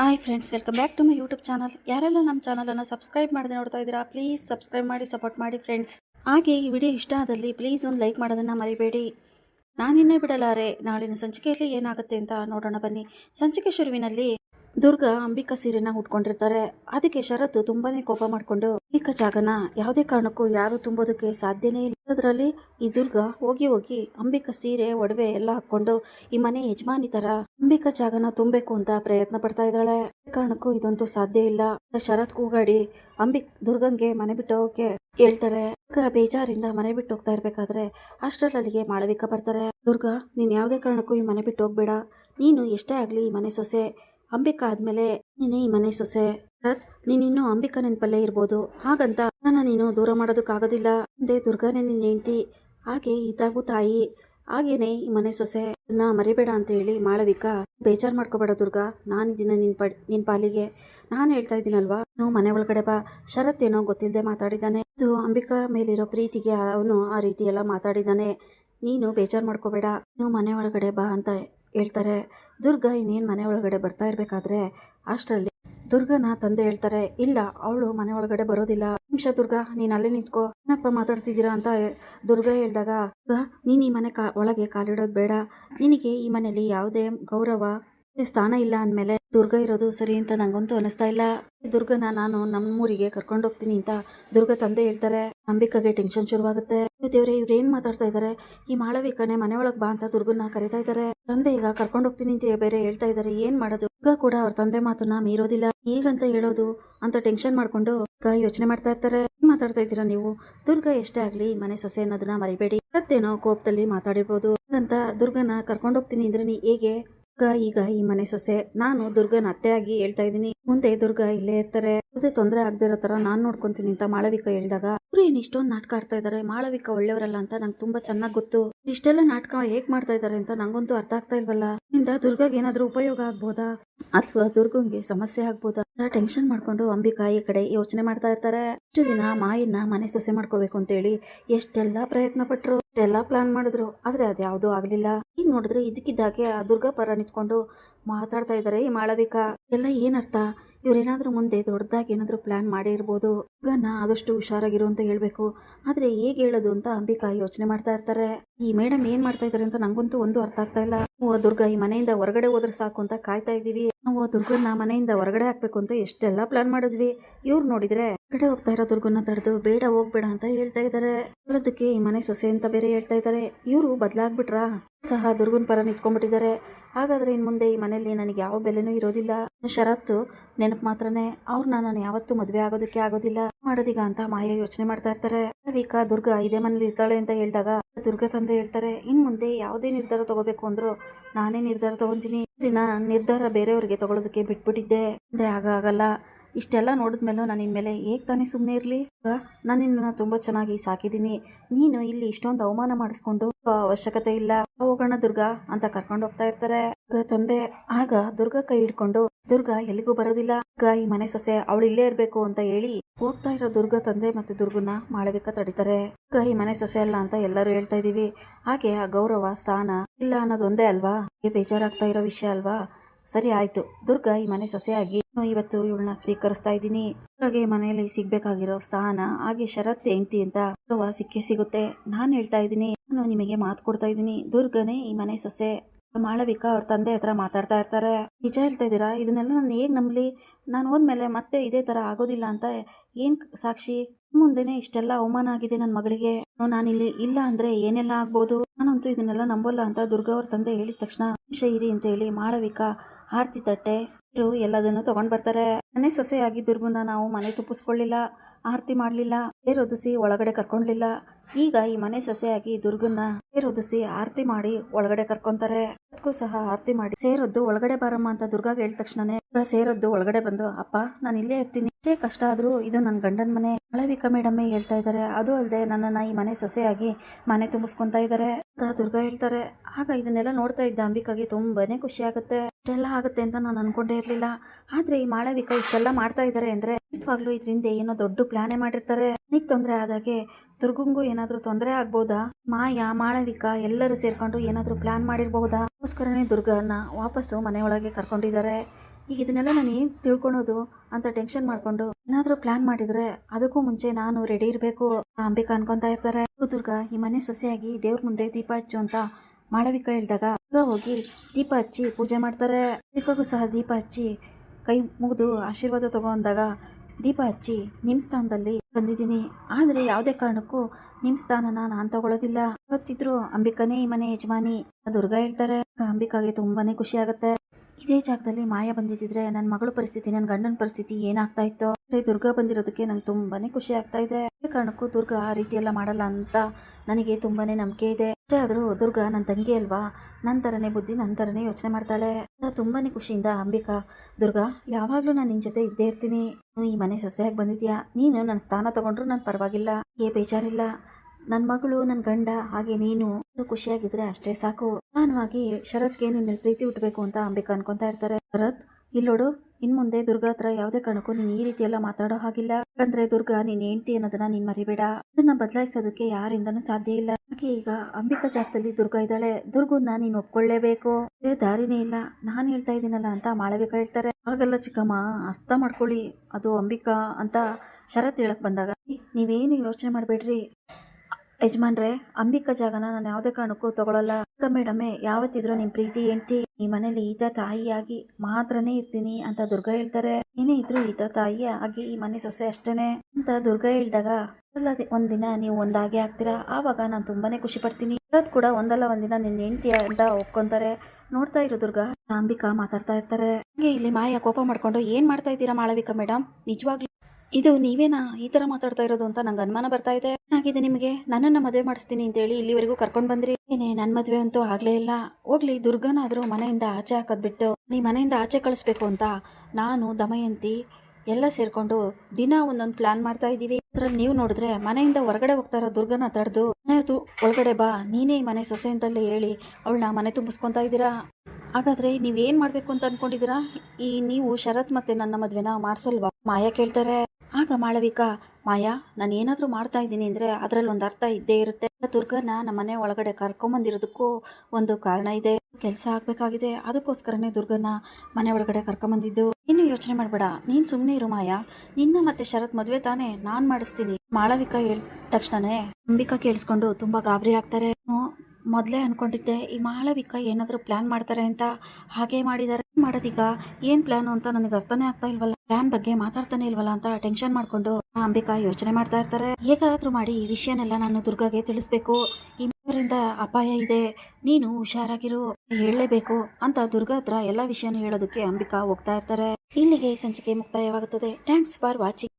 Hi friends welcome back to my YouTube channel ಯಾರೆಲ್ಲ ನಮ್ಮ ಚಾನಲನ್ನು ಸಬ್ಸ್ಕ್ರೈಬ್ ಮಾಡದೆ ನೋಡ್ತಾ ಇದ್ದೀರಾ ಪ್ಲೀಸ್ ಸಬ್ಸ್ಕ್ರೈಬ್ ಮಾಡಿ ಸಪೋರ್ಟ್ ಮಾಡಿ ಫ್ರೆಂಡ್ಸ್ ಹಾಗೆ ಈ ವಿಡಿಯೋ ಇಷ್ಟ ಆದಲ್ಲಿ ಪ್ಲೀಸ್ ಒಂದು ಲೈಕ್ ಮಾಡೋದನ್ನು ಮರಿಬೇಡಿ. ನಾನಿನ್ನೇ ಬಿಡಲಾರೆ, ನಾಳಿನ ಸಂಚಿಕೆಯಲ್ಲಿ ಏನಾಗುತ್ತೆ ಅಂತ ನೋಡೋಣ ಬನ್ನಿ. ಸಂಚಿಕೆ ಶುರುವಿನಲ್ಲಿ ದುರ್ಗಾ ಅಂಬಿಕಾ ಸೀರೆನ ಉಟ್ಕೊಂಡಿರ್ತಾರೆ. ಅದಕ್ಕೆ ಶರತ್ ತುಂಬಾನೇ ಕೋಪ ಮಾಡ್ಕೊಂಡು ಅಂಬಿಕಾ ಜಾಗನ ಯಾವುದೇ ಕಾರಣಕ್ಕೂ ಯಾರು ತುಂಬೋದಕ್ಕೆ ಸಾಧ್ಯನೇ ಇಲ್ಲ. ಅದರಲ್ಲಿ ಈ ದುರ್ಗಾ ಹೋಗಿ ಹೋಗಿ ಅಂಬಿಕಾ ಸೀರೆ, ಒಡವೆ ಎಲ್ಲ ಹಾಕೊಂಡು ಈ ಮನೆ ಯಜಮಾನಿ ತರ ಅಂಬಿಕಾ ಜಾಗನ ತುಂಬಬೇಕು ಅಂತ ಪ್ರಯತ್ನ ಪಡ್ತಾ ಇದ್ದಾಳೆ. ಕಾರಣಕ್ಕೂ ಇದಂತೂ ಸಾಧ್ಯ ಇಲ್ಲ. ಶರತ್ ಕೂಗಾಡಿ ಅಂಬಿಕ್ ದುರ್ಗಂಗೆ ಮನೆ ಬಿಟ್ಟು ಹೋಗಕ್ಕೆ ಹೇಳ್ತಾರೆ. ಬೇಜಾರಿಂದ ಮನೆ ಬಿಟ್ಟು ಹೋಗ್ತಾ ಇರ್ಬೇಕಾದ್ರೆ ಅಷ್ಟರಲ್ಲಿಗೆ ಮಾಳವಿಕ ಬರ್ತಾರೆ. ದುರ್ಗಾ, ನೀನ್ ಯಾವುದೇ ಕಾರಣಕ್ಕೂ ಈ ಮನೆ ಬಿಟ್ಟು ಹೋಗ್ಬೇಡ. ನೀನು ಎಷ್ಟೇ ಆಗ್ಲಿ ಈ ಮನೆ ಸೊಸೆ. ಅಂಬಿಕಾ ಆದ್ಮೇಲೆ, ನೀನೇ ಈ ಮನೆ ಸೊಸೆ. ರಥ್ ನೀನಿನ್ನು ಅಂಬಿಕಾ ನೆನಪಲ್ಲೇ ಇರ್ಬೋದು. ಹಾಗಂತ ನನ್ನ ನೀನು ದೂರ ಮಾಡೋದಕ್ಕಾಗೋದಿಲ್ಲ ಮುಂದೆ ದುರ್ಗಾನೇ ನಿನ್ನ ಹೆಂಡತಿ. ಹಾಗೆ ಇದಾಗೂ ತಾಯಿ. ಹಾಗೇನೆ ಈ ಮನೆ ಸೊಸೆ. ನಾ ಮರಿಬೇಡ ಅಂತ ಹೇಳಿ ಮಾಳವಿಕಾ ಬೇಜಾರ್ ಮಾಡ್ಕೋಬೇಡ ದುರ್ಗಾ. ನಾನಿದ್ದೀನ ನಿನ್ ಪ ನಿನ್ ಪಾಲಿಗೆ. ನಾನು ಹೇಳ್ತಾ ಇದ್ದೀನಲ್ವಾ? ನೀವು ಮನೆ ಒಳಗಡೆ ಬಾ. ಶರತ್ ಏನೋ ಗೊತ್ತಿಲ್ಲದೆ ಮಾತಾಡಿದ್ದಾನೆ. ಇದು ಅಂಬಿಕಾ ಮೇಲಿರೋ ಪ್ರೀತಿಗೆ ಅವನು ಆ ರೀತಿ ಎಲ್ಲ ಮಾತಾಡಿದ್ದಾನೆ. ನೀನು ಬೇಜಾರ್ ಮಾಡ್ಕೋಬೇಡ. ನೀವು ಮನೆ ಒಳಗಡೆ ಬಾ ಅಂತ ಹೇಳ್ತಾರೆ, ದುರ್ಗ ಇನ್ನೇನು ಮನೆ ಒಳಗಡೆ ಬರ್ತಾ ಇರಬೇಕಾದ್ರೆ ಅಷ್ಟರಲ್ಲಿ. ದುರ್ಗನ ತಂದೆ ಹೇಳ್ತಾರೆ, ಇಲ್ಲ, ಅವಳು ಮನೆ ಒಳಗಡೆ ಬರೋದಿಲ್ಲ. ನಿಮಿಷ ದುರ್ಗಾ, ನೀನು ಅಲ್ಲೇ ನಿಂತ್ಕೋ. ಏನಪ್ಪ ಮಾತಾಡ್ತಿದ್ದೀರಾ? ಅಂತ ದುರ್ಗಾ ಹೇಳಿದಾಗ ನೀನು ಈ ಮನೆ ಕಾ, ಒಳಗೆ ಕಾಲಿಡೋದು ಬೇಡ. ನಿನಗೆ ಈ ಮನೆಯಲ್ಲಿ ಯಾವುದೇ ಗೌರವ ಸ್ಥಾನ ಇಲ್ಲ ಅಂದಮೇಲೆ ದುರ್ಗ ಇರೋದು ಸರಿ ಅಂತ ನಂಗಂತೂ ಅನಿಸ್ತಾ ಇಲ್ಲ. ದುರ್ಗನ ನಾನು ನಮ್ಮೂರಿಗೆ ಕರ್ಕೊಂಡು ಹೋಗ್ತೀನಿ ಅಂತ ದುರ್ಗ ತಂದೆ ಹೇಳ್ತಾರೆ. ಅಂಬಿಕಾಗೆ ಟೆನ್ಷನ್ ಶುರುವಾಗುತ್ತೆ. ದೇವ್ರೆ, ಇವ್ರು ಏನ್ ಮಾತಾಡ್ತಾ ಇದ್ದಾರೆ ಈ ಮಾಳವಿಕನೆ ಮನೆ ಒಳಗೆ ಬಾ ಅಂತ ದುರ್ಗನ್ನ ಕರಿತಾ ಇದ್ದಾರೆ ತಂದೆ ಈಗ ಕರ್ಕೊಂಡು ಹೋಗ್ತೀನಿ ಅಂತ ಬೇರೆ ಹೇಳ್ತಾ ಇದ್ದಾರೆ ಏನ್ ಮಾಡೋದು? ದುರ್ಗ ಕೂಡ ಅವ್ರ ತಂದೆ ಮಾತನ್ನ ಮೀರೋದಿಲ್ಲ. ಈಗಂತ ಹೇಳೋದು ಅಂತ ಟೆನ್ಷನ್ ಮಾಡ್ಕೊಂಡು ಯೋಚನೆ ಮಾಡ್ತಾ ಇರ್ತಾರೆ. ಮಾತಾಡ್ತಾ ಇದ್ದೀರಾ ನೀವು? ದುರ್ಗ ಎಷ್ಟೇ ಆಗ್ಲಿ ಮನೆ ಸೊಸೆ ಅನ್ನೋದನ್ನ ಮರಿಬೇಡಿ. ಮತ್ತೇನೋ ಕೋಪದಲ್ಲಿ ಮಾತಾಡಿರ್ಬೋದು. ಅಂತ ದುರ್ಗನ ಕರ್ಕೊಂಡು ಹೋಗ್ತೀನಿ ಅಂದ್ರೆ ನೀ ಹೇಗೆ? ಈಗ ಈ ಮನೆ ಸೊಸೆ. ನಾನು ದುರ್ಗನ ಅತ್ತೆಯಾಗಿ ಹೇಳ್ತಾ ಇದ್ದೀನಿ. ಮುಂದೆ ದುರ್ಗ ಇಲ್ಲೇ ಇರ್ತಾರೆ. ಯಾವುದೇ ತೊಂದರೆ ಆಗದಿರೋ ತರ ನಾನ್ ನೋಡ್ಕೊಂತೀನಿ ಅಂತ ಮಾಳವಿಕ ಹೇಳಿದಾಗ, ಇವ್ರು ಏನ್ ಇಷ್ಟೊಂದು ನಾಟಕ ಆಡ್ತಾ ಇದಾರೆ? ಮಾಳವಿಕ ಒಳ್ಳೆಯವರಲ್ಲ ಅಂತ ನಂಗೆ ತುಂಬಾ ಚೆನ್ನಾಗಿ ಗೊತ್ತು. ಇಷ್ಟೆಲ್ಲ ನಾಟಕ ಹೇಗ್ ಮಾಡ್ತಾ ಇದಾರೆ ಅಂತ ನಂಗಂತೂ ಅರ್ಥ ಆಗ್ತಾ ಇಲ್ವಲ್ಲ? ಇಂದ ದುರ್ಗಗೆ ಏನಾದ್ರೂ ಉಪಯೋಗ ಆಗ್ಬೋದಾ? ಅಥವಾ ದುರ್ಗಂಗೆ ಸಮಸ್ಯೆ ಆಗ್ಬೋದಾ? ಟೆನ್ಷನ್ ಮಾಡ್ಕೊಂಡು ಅಂಬಿಕಾ ಈ ಕಡೆ ಯೋಚನೆ ಮಾಡ್ತಾ ಇರ್ತಾರೆ. ಇಷ್ಟು ದಿನ ಮಾಯನ್ನ ಮನೆ ಸೊಸೆ ಮಾಡ್ಕೋಬೇಕು ಅಂತ ಹೇಳಿ ಎಷ್ಟೆಲ್ಲಾ ಪ್ರಯತ್ನ ಪಟ್ರು. ಎಷ್ಟೆಲ್ಲಾ ಪ್ಲಾನ್ ಮಾಡಿದ್ರು. ಆದ್ರೆ ಅದ್ಯಾವುದೂ ಆಗ್ಲಿಲ್ಲ. ಈಗ ನೋಡಿದ್ರೆ ಇದಕ್ಕಿದ್ದಾಗೆ ಆ ದುರ್ಗಾ ಪರ ನಿಂತ್ಕೊಂಡು ಮಾತಾಡ್ತಾ ಇದ್ದಾರೆ ಈ ಮಾಳವಿಕಾ. ಎಲ್ಲ ಏನರ್ಥ ಇವ್ರೇನಾದ್ರೂ ಮುಂದೆ ದೊಡ್ಡದಾಗಿ ಏನಾದ್ರೂ ಪ್ಲಾನ್ ಮಾಡೇ ಇರ್ಬೋದು. ಗನ್ನ ಆದಷ್ಟು ಹುಷಾರಾಗಿರು ಅಂತ ಹೇಳ್ಬೇಕು. ಆದ್ರೆ ಹೇಗೆ ಹೇಳೋದು ಅಂತ ಅಂಬಿಕಾ ಯೋಚನೆ ಮಾಡ್ತಾ ಇರ್ತಾರೆ. ಈ ಮೇಡಮ್ ಏನ್ ಮಾಡ್ತಾ ಇದಾರೆ ಅಂತ ನಂಗಂತೂ ಒಂದು ಅರ್ಥ ಆಗ್ತಾ ಇಲ್ಲ. ಆ ದುರ್ಗಾ, ಈ ಮನೆಯಿಂದ ಹೊರಗಡೆ ಹೋದ್ರೆ ಸಾಕು ಅಂತ ಕಾಯ್ತಾ ಇದ್ದೀವಿ. ನಾವು ದುರ್ಗನ್ನ ದುರ್ಗನ ಮನೆಯಿಂದ ಹೊರಗಡೆ ಹಾಕ್ಬೇಕು ಅಂತ ಎಷ್ಟೆಲ್ಲ ಪ್ಲಾನ್ ಮಾಡಿದ್ವಿ. ಇವ್ರು ನೋಡಿದ್ರೆ ಹೊರಗಡೆ ಹೋಗ್ತಾ ಇರೋ ದುರ್ಗನ್ನ ತಡೆದು ಬೇಡ, ಹೋಗ್ಬೇಡ ಅಂತ ಹೇಳ್ತಾ ಇದಾರೆ. ಅದಕ್ಕೆ ಈ ಮನೆ ಸೊಸೆ ಅಂತ ಬೇರೆ ಹೇಳ್ತಾ ಇದಾರೆ. ಇವರು ಬದಲಾಗ್ಬಿಟ್ರಾ? ಸಹ ದುರ್ಗುನ್ ಪರ ನಿಂತ್ಕೊಂಡ್ಬಿಟ್ಟಿದ್ದಾರೆ. ಹಾಗಾದ್ರೆ ಇನ್ ಮುಂದೆ ಈ ಮನೆಯಲ್ಲಿ ನನಗೆ ಯಾವ ಬೆಲೆನೂ ಇರೋದಿಲ್ಲ. ಶರತ್ತು ನೆನಪು ಮಾತ್ರನೇ. ಅವ್ರನ್ನ ನಾನು ಯಾವತ್ತೂ ಮದುವೆ ಆಗೋದಕ್ಕೆ ಆಗೋದಿಲ್ಲ. ಮಾಡೋದೀಗ ಅಂತ ಮಾಯ ಯೋಚನೆ ಮಾಡ್ತಾ ಇರ್ತಾರೆ. ವೀಕಾ ದುರ್ಗಾ ಇದೇ ಮನೇಲಿ ಇರ್ತಾಳೆ ಅಂತ ಹೇಳಿದಾಗ ದುರ್ಗಾ ತಂದೆ ಹೇಳ್ತಾರೆ, ಇನ್ ಮುಂದೆ ಯಾವುದೇ ನಿರ್ಧಾರ ತಗೋಬೇಕು ಅಂದ್ರು ನಾನೇ ನಿರ್ಧಾರ ತಗೊಂತೀನಿ. ದಿನ ನಿರ್ಧಾರ ಬೇರೆಯವ್ರಿಗೆ ತಗೊಳೋದಕ್ಕೆ ಬಿಟ್ಬಿಟ್ಟಿದ್ದೆ. ಮುಂದೆ ಆಗ ಆಗಲ್ಲ. ಇಷ್ಟೆಲ್ಲ ನೋಡಿದ್ಮೇಲೂ ನಾನು ಇನ್ಮೇಲೆ ಹೇಗೆ ತಾನೇ ಸುಮ್ಮನೆ ಇರಲಿ? ನಾನು ನಿನ್ನ ತುಂಬ ಚೆನ್ನಾಗಿ ಸಾಕಿದ್ದೀನಿ. ನೀನು ಇಲ್ಲಿ ಇಷ್ಟೊಂದು ಅವಮಾನ ಮಾಡಿಸ್ಕೊಂಡು ಅವಶ್ಯಕತೆ ಇಲ್ಲ. ಹೋಗೋಣ ದುರ್ಗಾ ಅಂತ ಕರ್ಕೊಂಡು ಹೋಗ್ತಾ ಇರ್ತಾರೆ. ತಂದೆ. ಆಗ ದುರ್ಗಾ ಕೈ ಹಿಡ್ಕೊಂಡು, ದುರ್ಗಾ, ಎಲ್ಲಿಗೂ ಬರೋದಿಲ್ಲ. ಈ ಮನೆ ಸೊಸೆ, ಅವಳು ಇಲ್ಲೇ ಇರ್ಬೇಕು ಅಂತ ಹೇಳಿ ಹೋಗ್ತಾ ಇರೋ ದುರ್ಗಾ ತಂದೆ ಮತ್ತೆ ದುರ್ಗನ ಮಾಳವಿಕ ತಡಿತಾರೆ. ಈ ಮನೆ ಸೊಸೆ ಅಲ್ಲ ಅಂತ ಎಲ್ಲರೂ ಹೇಳ್ತಾ ಇದೀವಿ ಹಾಗೆ ಆ ಗೌರವ, ಸ್ಥಾನ ಇಲ್ಲ ಅನ್ನೋದೊಂದೇ ಅಲ್ವಾ? ಬೇಜಾರಾಗ್ತಾ ಇರೋ ವಿಷಯ ಅಲ್ವಾ? ಸರಿ ಆಯ್ತು. ದುರ್ಗಾ, ಈ ಮನೆ ಸೊಸೆಯಾಗಿ ಇವತ್ತು ಇವಳನ್ನ ಸ್ವೀಕರಿಸ್ತಾ ಇದ್ದೀನಿ. ಹಾಗೆ ಮನೆಯಲ್ಲಿ ಸಿಗ್ಬೇಕಾಗಿರೋ ಸ್ಥಾನ, ಹಾಗೆ ಶರತ್ ಹೆಂಡತಿ ಅಂತ ಗೌರವ ಸಿಕ್ಕೇ ಸಿಗುತ್ತೆ. ನಾನು ಹೇಳ್ತಾ ಇದ್ದೀನಿ. ನಾನು ನಿಮಗೆ ಮಾತು ಕೊಡ್ತಾ ಇದ್ದೀನಿ. ದುರ್ಗನೇ ಈ ಮನೆ ಸೊಸೆ ಮಾಳವಿಕಾ ಅವ್ರ ತಂದೆ ಹತ್ರ ಮಾತಾಡ್ತಾ ಇರ್ತಾರೆ. ನಿಜ ಹೇಳ್ತಾ ಇದ್ದೀರಾ? ಇದನ್ನೆಲ್ಲ ನಾನು ಹೇಗೆ ನಂಬಲಿ? ನಾನು ಹೋದ್ಮೇಲೆ ಮತ್ತೆ ಇದೇ ತರ ಆಗೋದಿಲ್ಲ ಅಂತ ಏನ್ ಸಾಕ್ಷಿ? ಮುಂದೆನೆ ಇಷ್ಟೆಲ್ಲ ಅವಮಾನ ಆಗಿದೆ ನನ್ನ ಮಗಳಿಗೆ. ನಾನಿಲ್ಲಿ ಇಲ್ಲ ಅಂದ್ರೆ ಏನೆಲ್ಲ ಆಗ್ಬೋದು? ನಾನಂತೂ ಇದನ್ನೆಲ್ಲ ನಂಬಲ್ಲ ಅಂತ ದುರ್ಗಾ ಅವ್ರ ತಂದೆ ಹೇಳಿದ ತಕ್ಷಣ ಇರಿ ಅಂತ ಹೇಳಿ ಮಾಳವಿಕಾ ಆರ್ತಿ ತಟ್ಟೆ ಇವರು ಎಲ್ಲದನ್ನು ತಗೊಂಡ್ ಬರ್ತಾರೆ. ಮನೆ ಸೊಸೆಯಾಗಿ ದುರ್ಗುನ ನಾವು ಮನೆ ತುಪ್ಪಿಸ್ಕೊಳ್ಳಿಲ್ಲ, ಆರತಿ ಮಾಡ್ಲಿಲ್ಲ ಒದಿಸಿ ಒಳಗಡೆ ಕರ್ಕೊಂಡ್ಲಿಲ್ಲ. ಈಗ ಈ ಮನೆ ಸೊಸೆಯಾಗಿ ದುರ್ಗನ್ನ ಸೇರೊದಿಸಿ ಆರತಿ ಮಾಡಿ ಒಳಗಡೆ ಕರ್ಕೊಂತಾರೆ. ಅದಕ್ಕೂ ಸಹ ಆರತಿ ಮಾಡಿ ಸೇರೊದ್ದು ಒಳಗಡೆ ಬಾರಮ್ಮ ಅಂತ ದುರ್ಗಾ ಹೇಳಿದ ತಕ್ಷಣನೇ ಸೇರದ್ದು ಒಳಗಡೆ ಬಂದು, ಅಪ್ಪ, ನಾನು ಇಲ್ಲೇ ಇರ್ತೀನಿ. ಎಷ್ಟೇ ಕಷ್ಟ ಆದ್ರೂ ಇದು ನನ್ನ ಗಂಡನ ಮನೆ. ಮಾಳವಿಕಾ ಮೇಡಮ್ ಹೇಳ್ತಾ ಇದಾರೆ ಅದು ಅಲ್ಲದೆ ನನ್ನನ್ನ ಈ ಮನೆ ಸೊಸೆಯಾಗಿ ಮನೆ ತುಂಬಿಸ್ಕೊಂತ ಇದಾರೆ ಅಂತ ದುರ್ಗಾ ಹೇಳ್ತಾರೆ. ಆಗ ಇದನ್ನೆಲ್ಲ ನೋಡ್ತಾ ಇದ್ದ ಅಂಬಿಕಾಗೆ ತುಂಬಾನೇ ಖುಷಿ ಆಗುತ್ತೆ. ಇಷ್ಟೆಲ್ಲ ಆಗುತ್ತೆ ಅಂತ ನಾನು ಅನ್ಕೊಂಡೇ ಇರ್ಲಿಲ್ಲ. ಆದ್ರೆ ಈ ಮಾಳವಿಕಾ ಇಷ್ಟೆಲ್ಲ ಮಾಡ್ತಾ ಇದ್ದಾರೆ ಅಂದ್ರೆ ಖಂಡಿತವಾಗ್ಲೂ ಇದ್ರಿಂದ ಏನೋ ದೊಡ್ಡ ಪ್ಲಾನೇ ಮಾಡಿರ್ತಾರೆ. ನಿಕ್ ತೊಂದ್ರೆ ಆದಾಗೆ ದುರ್ಗಂಗೂ ಏನಾದ್ರೂ ತೊಂದರೆ ಆಗ್ಬೋದಾ? ಮಾಯಾ ಮಾಳವಿಕಾ ಎಲ್ಲರೂ ಸೇರ್ಕೊಂಡು ಏನಾದರೂ ಪ್ಲಾನ್ ಮಾಡಿರ್ಬಹುದಾ? ಅದಕ್ಕೋಸ್ಕರನೇ ದುರ್ಗನ್ನ ವಾಪಸ್ಸು ಮನೆಯೊಳಗೆ ಕರ್ಕೊಂಡಿದ್ದಾರೆ. ಈಗ ಇದನ್ನೆಲ್ಲ ನಾನು ಏನು ತಿಳ್ಕೊಳೋದು ಅಂತ ಟೆನ್ಷನ್ ಮಾಡ್ಕೊಂಡು ಏನಾದರೂ ಪ್ಲಾನ್ ಮಾಡಿದ್ರೆ ಅದಕ್ಕೂ ಮುಂಚೆ ನಾನು ರೆಡಿ ಇರಬೇಕು ಅಂಬಿಕಾ ಅನ್ಕೊತಾ ಇರ್ತಾರೆ. ದುರ್ಗ, ಈ ಮನೆ ಸೊಸೆಯಾಗಿ ದೇವ್ರ ಮುಂದೆ ದೀಪ ಹಚ್ಚು ಅಂತ ಮಾಳವಿಕ ಹೇಳಿದಾಗ ಹೋಗಿ ದೀಪ ಹಚ್ಚಿ ಪೂಜೆ ಮಾಡ್ತಾರೆ. ಅಂಬಿಕಾಗೂ ಸಹ ದೀಪ ಹಚ್ಚಿ ಕೈ ಮುಗಿದು ಆಶೀರ್ವಾದ ತಗೊಂಡಾಗ ದೀಪ ಹಚ್ಚಿ ನಿಮ್ಮ ಸ್ಥಾನದಲ್ಲಿ ಬಂದಿದ್ದೀನಿ. ಆದರೆ ಯಾವುದೇ ಕಾರಣಕ್ಕೂ ನಿಮ್ಮ ಸ್ಥಾನನ ನಾನು ತಗೊಳ್ಳೋದಿಲ್ಲ ಇವತ್ತಿದ್ರು ಅಂಬಿಕಾನೇ ಈ ಮನೆ ಯಜಮಾನಿ. ದುರ್ಗಾ ಹೇಳ್ತಾರೆ, ಅಂಬಿಕಾಗೆ ತುಂಬಾನೇ ಖುಷಿ ಆಗುತ್ತೆ. ಇದೇ ಜಾಗದಲ್ಲಿ ಮಾಯ ಬಂದಿದ್ದಿದ್ರೆ ನನ್ನ ಮಗಳ ಪರಿಸ್ಥಿತಿ ನನ್ನ ಗಂಡನ ಪರಿಸ್ಥಿತಿ ಏನಾಗ್ತಾ ಇತ್ತು? ದುರ್ಗಾ ಬಂದಿರೋದಕ್ಕೆ ನಂಗೆ ತುಂಬಾನೇ ಖುಷಿ ಆಗ್ತಾ ಇದೆ. ಯಾವುದೇ ಕಾರಣಕ್ಕೂ ದುರ್ಗಾ ಆ ರೀತಿ ಎಲ್ಲ ಮಾಡಲ್ಲ ಅಂತ ನನಗೆ ತುಂಬಾನೇ ನಂಬಿಕೆ ಇದೆ. ಅಷ್ಟೇ ಆದರೂ ದುರ್ಗಾ ನನ್ನ ತಂಗಿ ಅಲ್ವಾ? ನನ್ನ ಥರನೇ ಬುದ್ಧಿ ನನ್ನ ಥರನೇ ಯೋಚನೆ ಮಾಡ್ತಾಳೆ. ತುಂಬಾನೇ ಖುಷಿಯಿಂದ, ಅಂಬಿಕಾ, ದುರ್ಗಾ, ಯಾವಾಗಲೂ ನಾನು ನಿನ್ನ ಜೊತೆ ಇದ್ದೇ ಇರ್ತೀನಿ. ಈ ಮನೆ ಸೊಸೆಯಾಗಿ ಬಂದಿದ್ಯಾ? ನೀನು ನನ್ನ ಸ್ಥಾನ ತಗೊಂಡ್ರು ನಾನು ಪರವಾಗಿಲ್ಲ. ಏ ಬೇಜಾರಿಲ್ಲ. ನನ್ನ ಮಗಳು ನನ್ನ ಗಂಡ, ಹಾಗೆ ನೀನು. ಖುಷಿಯಾಗಿದ್ರೆ ಅಷ್ಟೇ ಸಾಕು. ನಿಧಾನವಾಗಿ ಶರತ್ಗೆ ನಿನ್ನ ಪ್ರೀತಿ ಹುಟ್ಟಬೇಕು ಅಂತ ಅಂಬಿಕಾ ಅನ್ಕೊಂತಾ ಇರ್ತಾರೆ. ಶರತ್ ಇಲ್ಲೋಡು ಇನ್ ಮುಂದೆ ದುರ್ಗಾ ಹತ್ರ ಯಾವುದೇ ಕಾರಣಕ್ಕೂ ನೀನ್ ಈ ರೀತಿ ಎಲ್ಲ ಮಾತಾಡೋ ಹಾಗಿಲ್ಲ. ಯಾಕಂದ್ರೆ ದುರ್ಗಾ ನೀನ್ ಹೆಂಡ್ತಿ ಅನ್ನೋದನ್ನ ನೀನ್ ಮರಿಬೇಡ. ಅದನ್ನ ಬದಲಾಯಿಸೋದಕ್ಕೆ ಯಾರಿಂದನೂ ಸಾಧ್ಯ ಇಲ್ಲ. ಹಾಗೆ ಈಗ ಅಂಬಿಕಾ ಜಾಗದಲ್ಲಿ ದುರ್ಗಾ ಇದ್ದಾಳೆ. ದುರ್ಗನ್ನ ನೀನ್ ಒಪ್ಕೊಳ್ಳೇಬೇಕು. ದಾರಿನೇ ಇಲ್ಲ. ನಾನ್ ಹೇಳ್ತಾ ಇದ್ದೀನಲ್ಲ ಅಂತ ಮಾಳವಿಕ ಹೇಳ್ತಾರೆ. ಹಾಗಲ್ಲ ಚಿಕ್ಕಮ್ಮ, ಅರ್ಥ ಮಾಡ್ಕೊಳ್ಳಿ. ಅದು ಅಂಬಿಕಾ ಅಂತ ಶರತ್ ಹೇಳಕ್ ಬಂದಾಗ, ನೀವೇನು ಯೋಚನೆ ಮಾಡಬೇಡ್ರಿ. ಯಜಮಾನ್ರೆ, ಅಂಬಿಕಾ ಜಾಗನ ನಾನು ಯಾವುದೇ ಕಾರಣಕ್ಕೂ ತಗೊಳಲ್ಲ. ಮೇಡಮೆ, ಯಾವತ್ತಿದ್ರು ನಿಮ್ ಪ್ರೀತಿ, ಹೆಂಡ್ತಿ, ಈ ಮನೇಲಿ ಈತ ತಾಯಿಯಾಗಿ ಮಾತ್ರನೇ ಇರ್ತೀನಿ ಅಂತ ದುರ್ಗಾ ಹೇಳ್ತಾರೆ. ಏನೇ ಇದ್ರು ಈತ ತಾಯಿ ಆಗಿ ಈ ಮನೆ ಸೊಸೆ ಅಷ್ಟೇನೆ ಅಂತ ದುರ್ಗಾ ಹೇಳ್ದಾಗ ಒಂದಿನ ನೀವು ಒಂದಾಗೆ ಆಗ್ತೀರಾ? ಆವಾಗ ನಾನು ತುಂಬಾನೇ ಖುಷಿ ಪಡ್ತೀನಿ. ಇರೋದ್ ಕೂಡ ಒಂದಲ್ಲ, ಒಂದಿನ ನಿನ್ನ ಹೆಂಡತಿ ಅಂತ ಒಪ್ಕೊಂತಾರೆ. ನೋಡ್ತಾ ಇರೋ ದುರ್ಗಾ. ಅಂಬಿಕಾ ಮಾತಾಡ್ತಾ ಇರ್ತಾರೆ. ಇಲ್ಲಿ ಮಾಯ ಕೋಪ ಮಾಡ್ಕೊಂಡು ಏನ್ ಮಾಡ್ತಾ ಇದ್ದೀರಾ ಮಾಳವಿಕಾ ಮೇಡಮ್ ನಿಜವಾಗ್ಲೂ ಇದು ನೀವೇನಾ ಈ ತರ ಮಾತಾಡ್ತಾ ಇರೋದು ಅಂತ ನಂಗೆ ಅನುಮಾನ ಬರ್ತಾ ಇದೆ. ಏನಾಗಿದೆ ನಿಮಗೆ? ನನ್ನನ್ನ ಮದುವೆ ಮಾಡಿಸ್ತೀನಿ ಅಂತ ಹೇಳಿ ಇಲ್ಲಿವರೆಗೂ ಕರ್ಕೊಂಡ್ ಬಂದ್ರಿ? ಏನೇ, ನನ್ ಮದುವೆ ಅಂತೂ ಆಗ್ಲೇ ಇಲ್ಲ. ಹೋಗ್ಲಿ, ದುರ್ಗನಾದರೂ ಮನೆಯಿಂದ ಆಚೆ ಹಾಕೋದ್ ಬಿಟ್ಟು, ನೀ ಮನೆಯಿಂದ ಆಚೆ ಕಳಿಸ್ಬೇಕು ಅಂತ ನಾನು, ದಮಯಂತಿ ಎಲ್ಲ ಸೇರ್ಕೊಂಡು ದಿನ ಒಂದೊಂದು ಪ್ಲಾನ್ ಮಾಡ್ತಾ ಇದೀವಿ. ಅದ್ರಲ್ಲಿ ನೀವು ನೋಡಿದ್ರೆ ಮನೆಯಿಂದ ಹೊರಗಡೆ ಹೋಗ್ತಾ ಇರೋ ದುರ್ಗನ ತಡೆದು ಮನೆ ಒಳಗಡೆ ಬಾ, ನೀನೇ ಮನೆ ಸೊಸೆ ಅಂತಲೇ ಹೇಳಿ ಅವಳನ್ನ ಮನೆ ತುಂಬಿಸ್ಕೊತಾ ಇದ್ದೀರಾ ಹಾಗಾದ್ರೆ ನೀವೇನ್ ಮಾಡ್ಬೇಕು ಅಂತ ಅನ್ಕೊಂಡಿದ್ದೀರಾ? ಈ ನೀವು ಶರತ್ ಮತ್ತೆ ನನ್ನ ಮದ್ವೆನ ಮಾಡ್ಸಲ್ವಾ? ಮಾಯಾ ಕೇಳ್ತಾರೆ. ಆಗ ಮಾಳವಿಕಾ, ಮಾಯಾ, ನಾನು ಏನಾದರೂ ಮಾಡ್ತಾ ಇದ್ದೀನಿ ಅಂದ್ರೆ ಅದ್ರಲ್ಲಿ ಒಂದು ಅರ್ಥ ಇದ್ದೇ ಇರುತ್ತೆ. ದುರ್ಗನ ನಮ್ಮ ಮನೆ ಒಳಗಡೆ ಕರ್ಕೊಂಬಂದಿರೋದಕ್ಕೂ ಒಂದು ಕಾರಣ ಇದೆ. ಕೆಲಸ ಆಗಬೇಕಾಗಿದೆ. ಅದಕ್ಕೋಸ್ಕರನೇ ದುರ್ಗನ ಮನೆ ಒಳಗಡೆ ಕರ್ಕೊಂಬಂದಿದ್ದು. ಇನ್ನು ಯೋಚನೆ ಮಾಡಬೇಡ. ನೀನು ಸುಮ್ಮನೆ ಇರು ಮಾಯಾ. ನಿನ್ನ ಮತ್ತೆ ಶರತ್ ಮದ್ವೆ ತಾನೇ ನಾನು ಮಾಡಿಸ್ತೀನಿ. ಮಾಳವಿಕಾ ಹೇಳಿದ ತಕ್ಷಣನೇ ಅಂಬಿಕಾ ಕೇಳಿಸ್ಕೊಂಡು ತುಂಬಾ ಗಾಬರಿ ಆಗ್ತಾರೆ. ಮೊದಲೇ ಅನ್ಕೊಂಡಿದ್ದೆ, ಈ ಮಾಳವಿಕ ಏನಾದರೂ ಪ್ಲಾನ್ ಮಾಡ್ತಾರೆ ಅಂತ ಹಾಗೆ ಮಾಡಿದ್ದಾರೆ ಮಾಡೋದೀಗ? ಏನ್ ಪ್ಲಾನ್ ಅಂತ ನನಗೆ ಅರ್ಥನೇ ಆಗ್ತಾ ಇಲ್ವಲ್ಲ. ಪ್ಲಾನ್ ಬಗ್ಗೆ ಮಾತಾಡ್ತಾನೆ ಇಲ್ವಲ್ಲ ಅಂತ ಟೆನ್ಷನ್ ಮಾಡ್ಕೊಂಡು ಅಂಬಿಕಾ ಯೋಚನೆ ಮಾಡ್ತಾ ಇರ್ತಾರೆ. ಹೇಗಾದ್ರೂ ಮಾಡಿ ಈ ವಿಷಯನೆಲ್ಲ ನಾನು ದುರ್ಗಾಗೆ ತಿಳಿಸ್ಬೇಕು. ಈ ಮೂವರಿಂದ ಅಪಾಯ ಇದೆ. ನೀನು ಹುಷಾರಾಗಿರು, ಹೇಳಲೇಬೇಕು ಅಂತ ದುರ್ಗಾ ಹತ್ರ ಎಲ್ಲ ವಿಷಯನೂ ಹೇಳೋದಕ್ಕೆ ಅಂಬಿಕಾ ಹೋಗ್ತಾ ಇರ್ತಾರೆ. ಇಲ್ಲಿಗೆ ಸಂಚಿಕೆ ಮುಕ್ತಾಯವಾಗುತ್ತದೆ. Thanks for watching